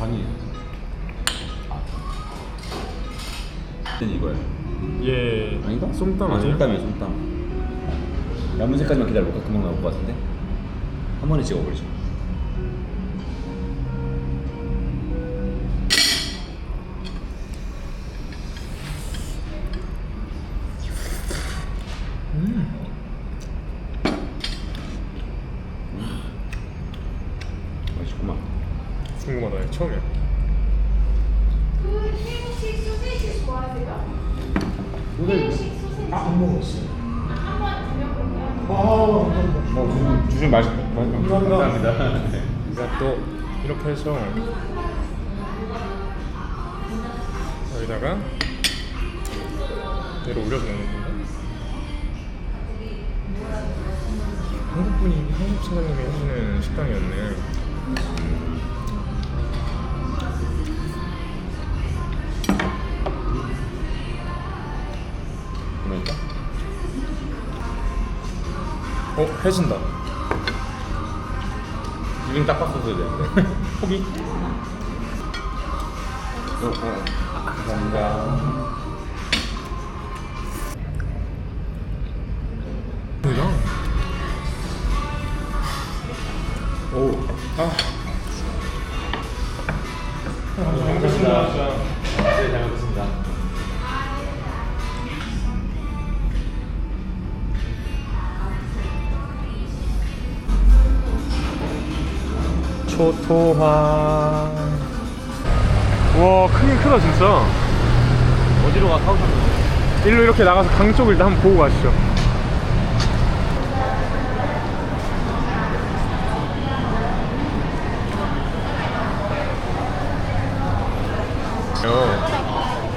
Cheers. 잔이 이거야 예. 아닌가? 쏨땀 아, 아니에요? 쏨땀이야 쏨땀 남은색까지만 기다려볼까? 금방 나올 것 같은데 한 번에 찍어버리자 맛있구만 처음이야. 그 한국식 소세지 좋아하세요? 한국식 소세지 안 먹었어요. 한번 드려볼까요? 아, 감사합니다. 어, 주신, 주신 맛있, 맛있, 감사합니다 네. 그러니까 또 이렇게 해서 여기다가 얘를 올려서 먹는 건가? 한국 분이 한국 사장님이 해주는 식당이었네. 어 해진다. 이름 딱 봤었어야 되는데 포기? 어, 어. 감사합니다 뭐야? 오 아. 감사합니다 네, 잘 초토화. 와 크긴 크다 진짜. 어디로 가? 카우산 일로 이렇게 나가서 강 쪽을 일단 한번 보고 가시죠.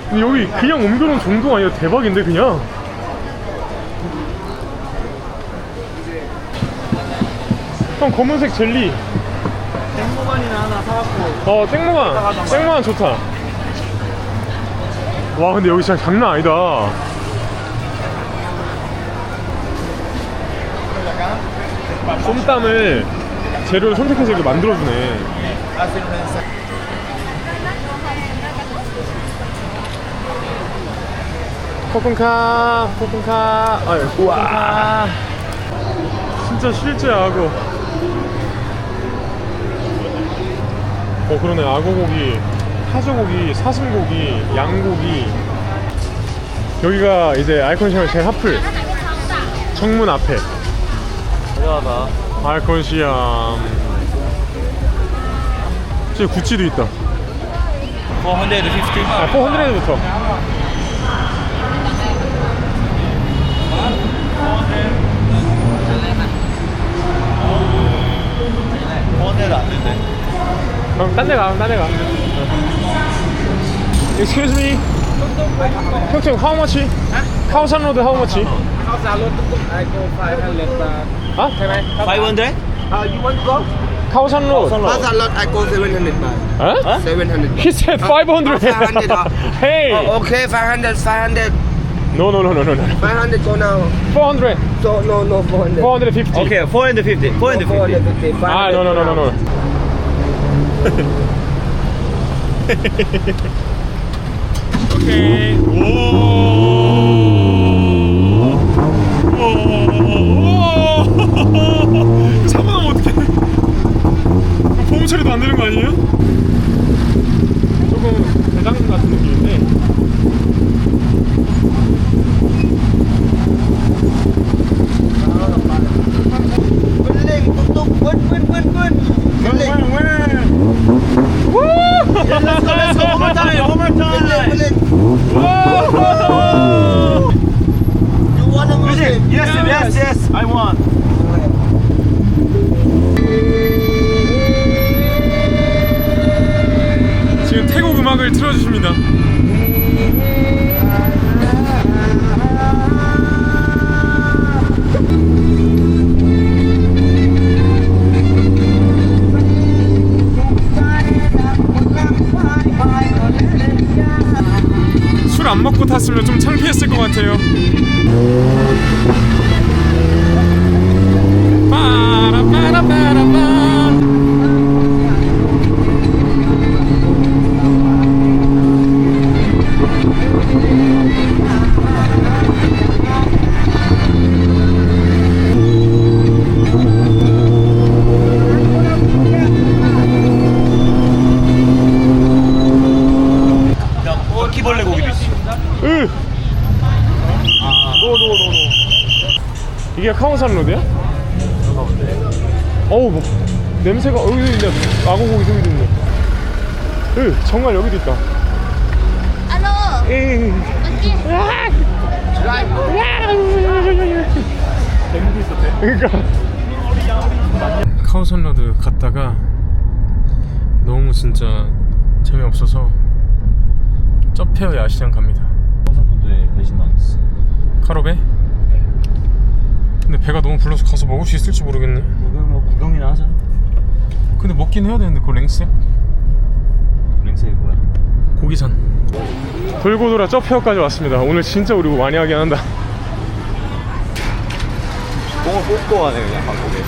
근데 여기 그냥 옮겨놓은 정도 아니야 대박인데 그냥 형 검은색 젤리 땡모반이나 하나 사갖고 어 땡모간 땡모간 좋다. 와 근데 여기 진짜 장난 아니다. 쏨땀을 재료를 선택해서 이렇게 만들어주네. 코쿤카 코쿤카. 아유 우와. 진짜 실제 악어 어 그러네. 악어고기 하조고기 사슴고기 양고기. 여기가 이제 아이콘시아 제 하플. 정문 앞에. 대단하다. 아이콘시암 저기 구찌도 있다. 450 아 400부터. 원대로 안 된대 그럼 딴 데 가, 딴데 가. Excuse me. 형님, how much? 카오산 로드 how much? I go 500 baht. 아? 500? Uh, you want to go? 카오산 로드. Bazaar lot, I go 700 baht. 어? 700 He said 500. 500. hey. Oh, okay, 500, 500. No, no, no, no, no, no. 500 go now. 400. So, no, no, 400. 450. 오케이 450 450 450. 500 아, no, no, no, no, no. 오케이. 오. 잡아놓으면 어떡해. 보험 처리도 안 되는 거 아니에요? 조금 대장 같은 느낌인데. Beling, tutup, win, win, win, win. Beling. Let's go let's go one more time one more Beling, time beling. You want to music? Yes yes yes I want 지금 태국 음악을 틀어주십니다. 술안 먹고 탔으면 좀 창피했을 것 같아요. 바퀴벌레 고기도 있어. 응. 아, 노, 노, 노, 노. 이게 카운산 로드야? 어우, 뭐, 냄새가 어, 여기도 있네. 마고 고기 저기도 있네. 으, 정말 여기도 있다. 알로. 에이. 있었대. 그러니까. 카운산 로드 갔다가 너무 진짜 재미없어서 쩌페어 야시장 갑니다 성선도에 배신 나왔어. 카로베? 근데 배가 너무 불러서 가서 먹을 수 있을지 모르겠네 구경 뭐 구경이나 하자. 근데 먹긴 해야 되는데 그거 랭스야? 랭세이 뭐야? 고기산 돌고 돌아 쩌페어까지 왔습니다 오늘 진짜 우리 많이 하긴 한다 뽕을 뽑고 가네 그냥 방콕에.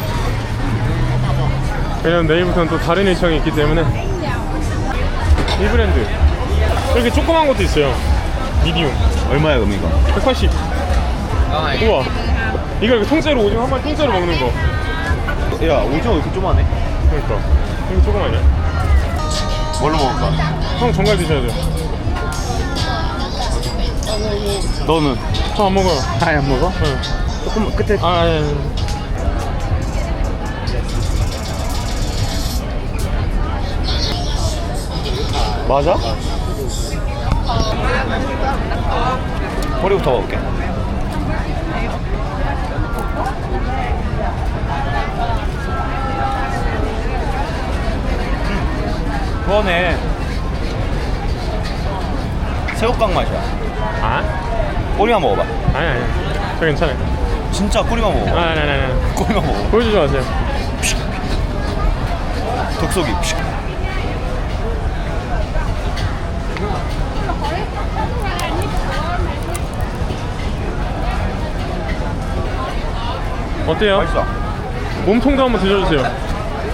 왜냐면 내일부터는 또 다른 일정이 있기 때문에 이 브랜드 이렇게 조그만 것도 있어요 미디움 얼마야 그럼 이거? 180 우와 이거 이렇게 통째로 오징어 한 마리 통째로 먹는 거 야 오징어 왜 이렇게 조그마네? 그러니까 이거 조그마냐 뭘로 먹을까? 형 정갈 드셔야 돼요 너는? 저 안 먹어요 아예 안 먹어? 네. 조금 끝에 아, 아니, 아니. 맞아? 허리부터 먹을게. 음, 그거네. 새우깡 맛이야. 아? 꼬리만 먹어봐. 아니 아니 저 괜찮아요 진짜 꼬리만 아 먹어봐. 아니 아니 아니 꼬리만 먹어. 보여주지 마세요 독속이. 어때요? 맛있어. 몸통도 한번 드셔주세요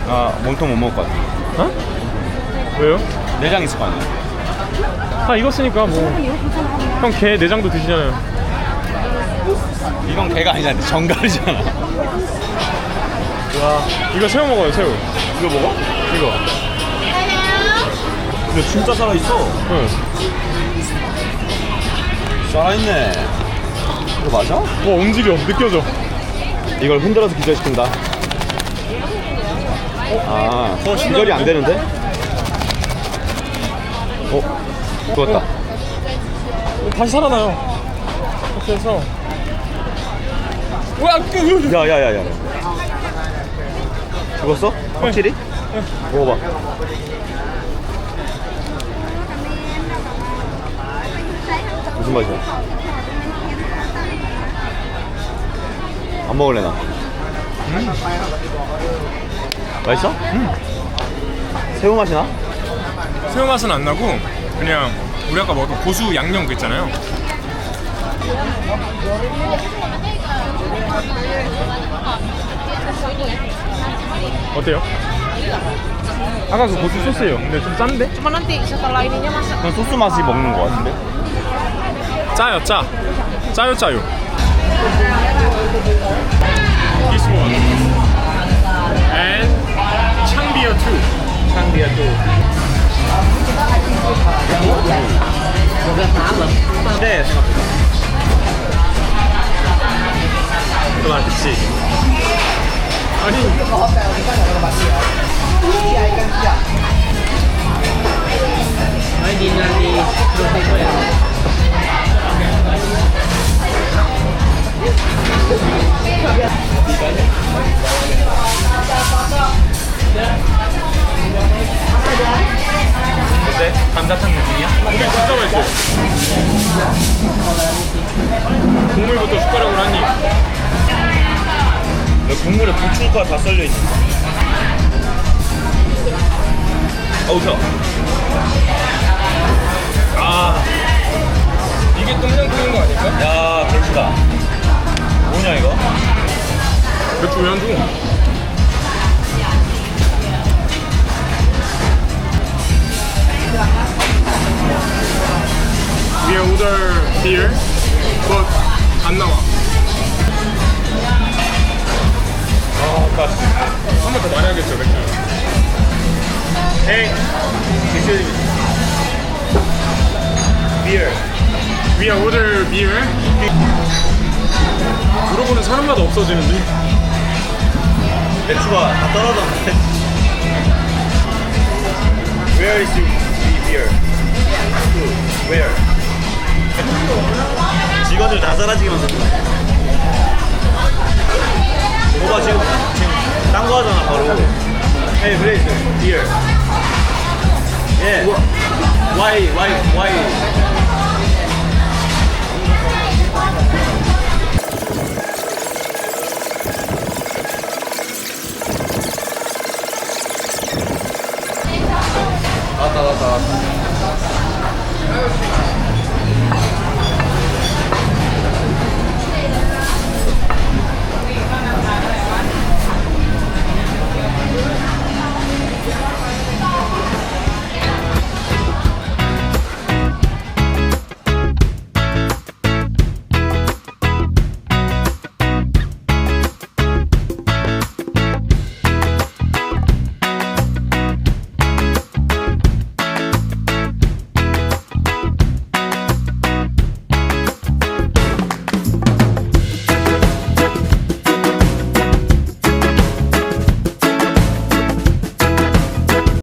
아 몸통 못 먹을 것 같아. 어? 왜요? 내장 있을 거 아니야. 다 익었으니까 뭐형 게 내장도 드시잖아요 이건 개가 아니잖아. 정갈이잖아. 와 이거 새우 먹어요 새우 이거 먹어? 이거 근데 진짜 살아 있어. 응. 살아 있네. 이거 맞아? 와 움직여 느껴져 이걸 흔들어서 기절시킨다. 아, 어, 기절이 안 되는데? 어, 죽었다. 다시 살아나요 이렇게 해서 그 야, 야, 야, 야. 죽었어? 확실히? 먹어봐. 무슨 맛이야? 안 먹을래 나. 맛있어? 음. 새우 맛이 나? 새우 맛은 안 나고 그냥 우리 아까 먹었던 고수 양념 그 있잖아요 어때요? 아까 그 고수 소스예요 근데 좀 짠데? Cuma nanti setelah ininya masak. 그냥 소스 맛이 먹는 거 같은데? 짜요 짜 짜요 짜요 This one. And 창비어 2 창비야 또. 네, 생각보다. 그 맛있지 아니 어때? 감자탕 느낌이야? 고기 진짜 맛있어 국물부터 숟가락으로 한입 국물에 부추가 다 썰려 있는. 어우 저. 아 이게 끓인 거 아닐까? 야, 배추다. 맥주 왜안 줘? We order beer, 안 나와. 아, 한번 더 많이 하겠죠, 맥주. Hey, this is order beer. 물어보는 사람마다 없어지는데 맥주가 다 떨어졌는데. Where is the beer? Who? Where? 직원들 다 만든 거야. 오빠 지금 지금 딴거 하잖아 바로. Hey, please, beer. Yeah. Why, why, why? あったあったあった